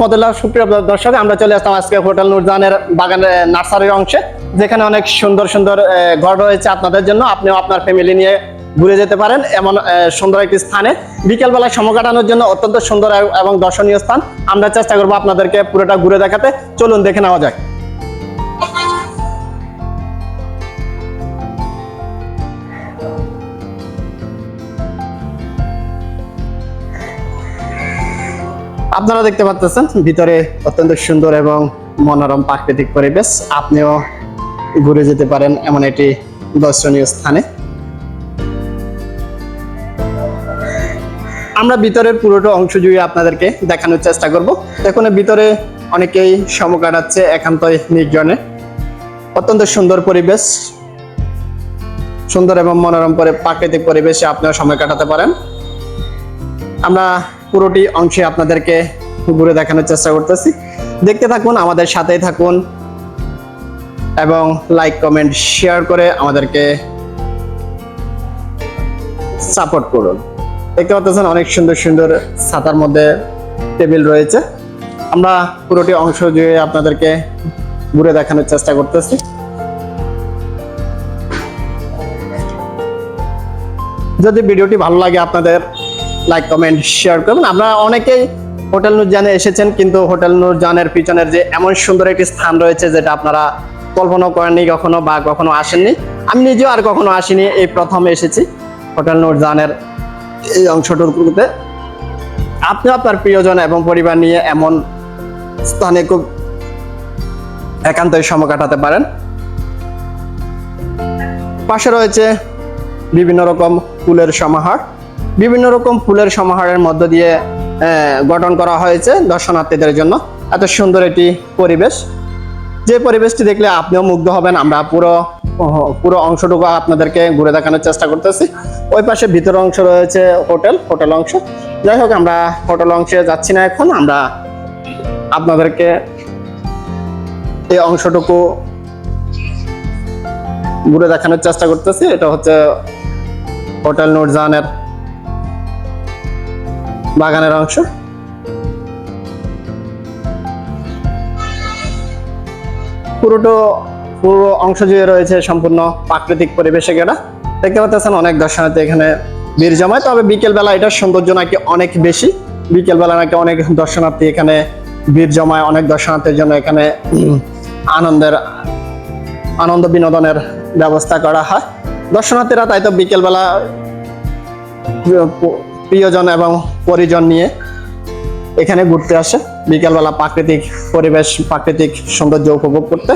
মদুল্লাহ সুপ্রিয় দর্শক, আমরা চলে আসলাম আজকে হোটেল নুরজানের বাগানের নার্সারির অংশে, যেখানে অনেক সুন্দর সুন্দর ঘর রয়েছে আপনাদের জন্য। আপনিও আপনার ফ্যামিলি নিয়ে ঘুরে যেতে পারেন এমন সুন্দর একটি স্থানে। বিকেলবেলায় সময় কাটানোর জন্য অত্যন্ত সুন্দর এবং দর্শনীয় স্থান। আমরা চেষ্টা করব আপনাদেরকে পুরোটা ঘুরে দেখাতে। চলুন দেখে নেওয়া যাক। আপনারা দেখতে পাচ্ছেন ভিতরে অত্যন্ত সুন্দর এবং মনোরম প্রাকৃতিক পরিবেশ। আপনিও ঘুরে যেতে পারেন এমন একটি দর্শনীয় স্থানে। আমরা ভিতরের পুরোটা অংশ জুড়ে আপনাদেরকে দেখানোর চেষ্টা করব। দেখুন ভিতরে অনেকেই সময় কাটাচ্ছে একান্তই নির্জনে। অত্যন্ত সুন্দর পরিবেশ, সুন্দর এবং মনোরম পরে প্রাকৃতিক পরিবেশে আপনিও সময় কাটাতে পারেন। আমরা পুরোটি অংশে আপনাদেরকে ঘুরে দেখানোর চেষ্টা করতেছি। দেখতে থাকুন, আমাদের সাথেই থাকুন এবং লাইক কমেন্ট শেয়ার করে আমাদেরকে সাপোর্ট করুন। দেখতে পাচ্ছেন, অনেক সুন্দর সুন্দর ছাতার মধ্যে টেবিল রয়েছে। আমরা পুরোটি অংশ জুড়ে আপনাদেরকে ঘুরে দেখানোর চেষ্টা করতেছি। যদি ভিডিওটি ভালো লাগে আপনাদের লাইক কমেন্ট শেয়ার করবেন আমরা অনেকেই হোটেল নূরজানে এসেছেন, কিন্তু হোটেল নূরজানের পিছনের যে এমন সুন্দর একটি স্থান রয়েছে, যেটা আপনারা কল্পনা করেননি কখনো বা কখনো আসেননি। আমি নিজেও আর কখনো আসিনি, এই প্রথম এসেছি হোটেল নূরজানের এই অংশটুকুতে। আপনি আপনার প্রিয়জন এবং পরিবার নিয়ে এমন স্থানে খুব একান্তই সময় কাটাতে পারেন। পাশে রয়েছে বিভিন্ন রকম ফুলের সমাহার। বিভিন্ন রকম ফুলের সমাহারের মধ্য দিয়ে গঠন করা হয়েছে দর্শনার্থীদের জন্য। এত সুন্দর একটি পরিবেশ। যে পরিবেশটি দেখলে আপনিও মুগ্ধ হবেন, আমরা পুরো পুরো অংশটুকু আপনাদেরকে ঘুরে দেখানোর চেষ্টা করতেছি। ওই পাশে ভিতর অংশ রয়েছে হোটেল হোটেল অংশ। যাই হোক, আমরা হোটেল অংশে যাচ্ছি না এখন, আমরা আপনাদেরকে এই অংশটুকু ঘুরে দেখানোর চেষ্টা করতেছি। এটা হচ্ছে হোটেল নুরজানের বাগানের অংশ। পুরোটো, পুরো অংশ জুড়ে রয়েছে সম্পূর্ণ প্রাকৃতিক পরিবেশে ঘেরা। দেখতে পাচ্ছেন অনেক দর্শনার্থী এখানে ভিড় জমায়। তবে বিকেলবেলা এটার সৌন্দর্য নাকি অনেক বেশি। বিকেলবেলা নাকি অনেক দর্শনার্থী এখানে ভিড় জমায়। অনেক দর্শনার্থীর জন্য এখানে আনন্দের, আনন্দ বিনোদনের ব্যবস্থা করা হয়। দর্শনার্থীরা তাই তো বিকেলবেলা প্রিয়জন এবং পরিজন নিয়ে এখানে ঘুরতে আসে। বিকেলবেলা প্রাকৃতিক পরিবেশ প্রাকৃতিক সৌন্দর্য উপভোগ করতে।